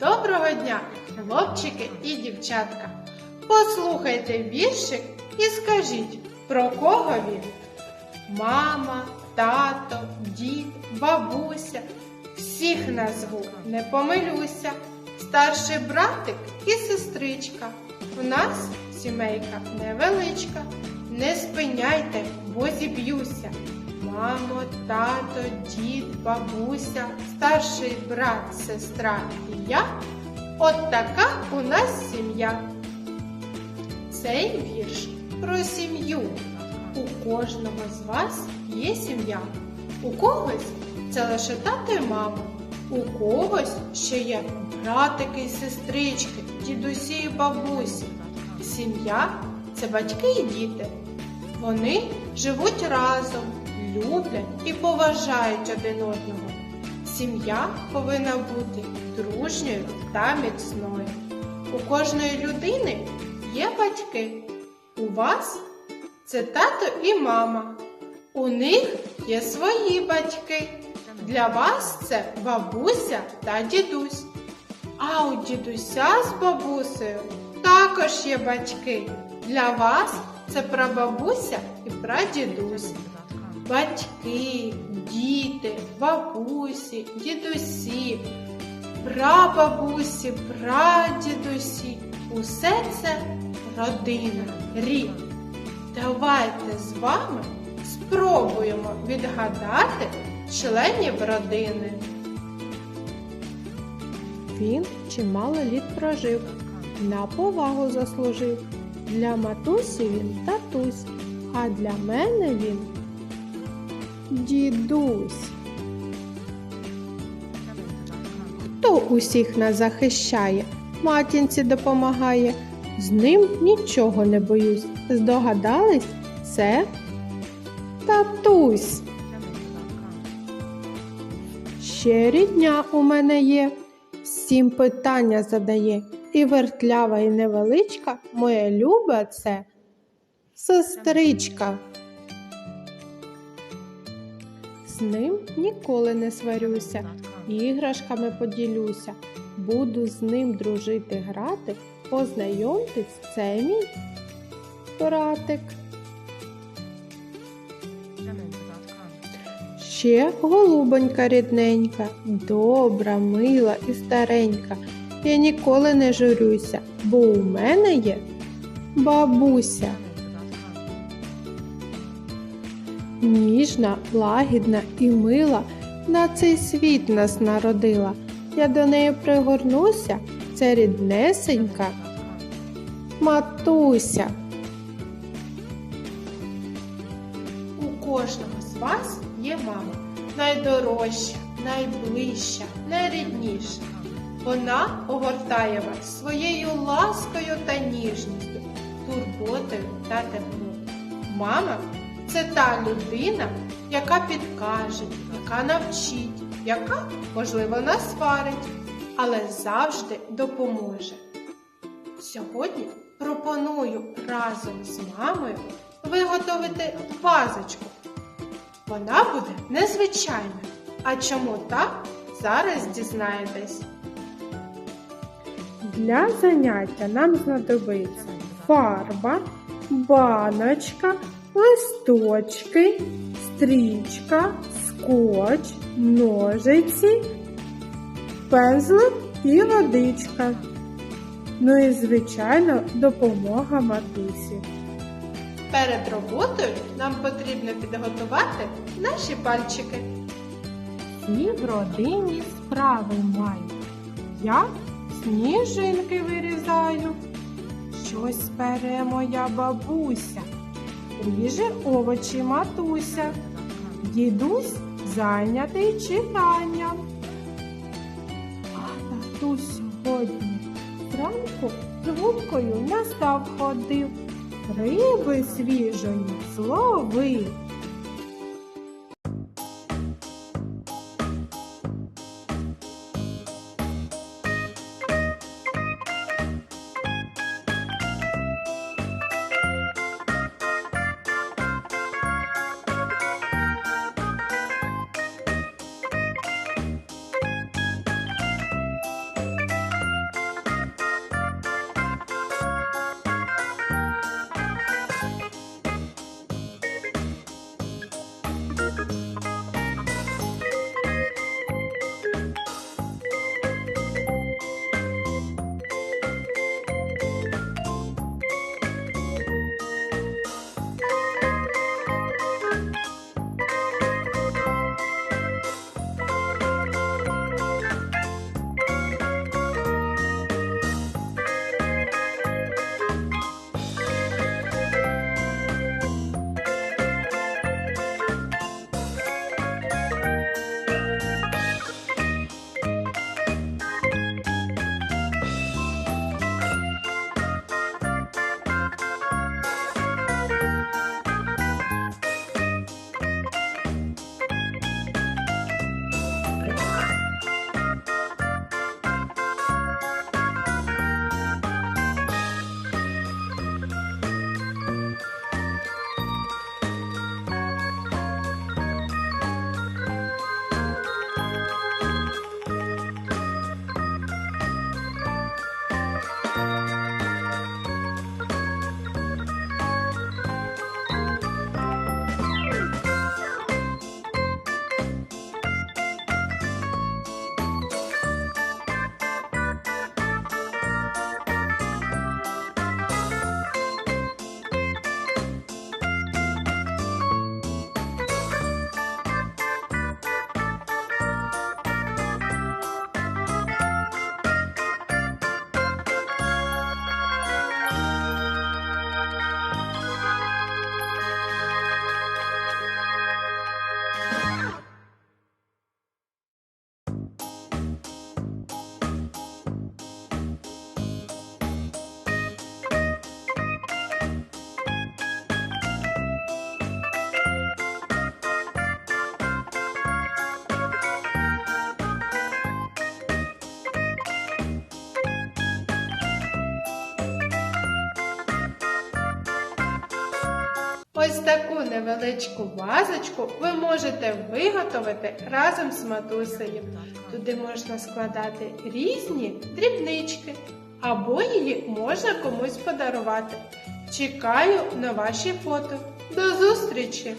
Доброго дня, хлопчики і дівчатка. Послухайте віршик і скажіть, про кого він? Мама, тато, дід, бабуся. Всіх назву, не помилюся. Старший братик і сестричка. У нас сімейка невеличка. Не спиняйте, бо зіб'юся. Мамо, тато, дід, бабуся, старший брат, сестра і я. От така у нас сім'я. Цей вірш про сім'ю. У кожного з вас є сім'я. У когось це лише тато і мама. У когось ще є братики і сестрички, дідусі і бабусі. Сім'я це батьки і діти. Вони живуть разом, люблять і поважають один одного. Сім'я повинна бути дружньою та міцною. У кожної людини є батьки. У вас це тато і мама. У них є свої батьки. Для вас це бабуся та дідусь. А у дідуся з бабусею також є батьки. Для вас це прабабуся і прадідусь. Батьки, діти, бабусі, дідусі, прабабусі, прадідусі. Усе це родина, рід. Давайте з вами спробуємо відгадати членів родини. Він чимало літ прожив, на повагу заслужив. Для матусі він татусь, а для мене він дідусь. Хто усіх нас захищає, матінці допомагає, з ним нічого не боюсь. Здогадались? Це татусь. Ще рідня у мене є, всім питання задає, і вертлява, і невеличка, моя люба це сестричка. З ним ніколи не сварюся, іграшками поділюся, буду з ним дружити грати, познайомтесь, це мій братик. Ще голубонька рідненька, добра, мила і старенька. Я ніколи не журюся, бо у мене є бабуся. Ніжна, лагідна і мила на цей світ нас народила. Я до неї пригорнуся, це ріднесенька матуся. У кожного з вас є мама. Найдорожча, найближча, найрідніша. Вона огортає вас своєю ласкою та ніжністю, турботою та теплом. Мама це та людина, яка підкаже, яка навчить, яка, можливо, насварить, але завжди допоможе. Сьогодні пропоную разом з мамою виготовити вазочку. Вона буде незвичайна. А чому так? Зараз дізнаєтесь. Для заняття нам знадобиться фарба, баночка, листочки, стрічка, скотч, ножиці, пензлик і водичка. Ну і, звичайно, допомога матусі. Перед роботою нам потрібно підготувати наші пальчики. Всі в родині справи маю. Я сніжинки вирізаю. Щось бере моя бабуся, ріже овочі матуся. Дідусь зайнятий читанням. А татусь сьогодні зранку трубкою на став ходив, риби свіжої зловив. Ось таку невеличку вазочку ви можете виготовити разом з матусею. Туди можна складати різні дрібнички, або її можна комусь подарувати. Чекаю на ваші фото. До зустрічі!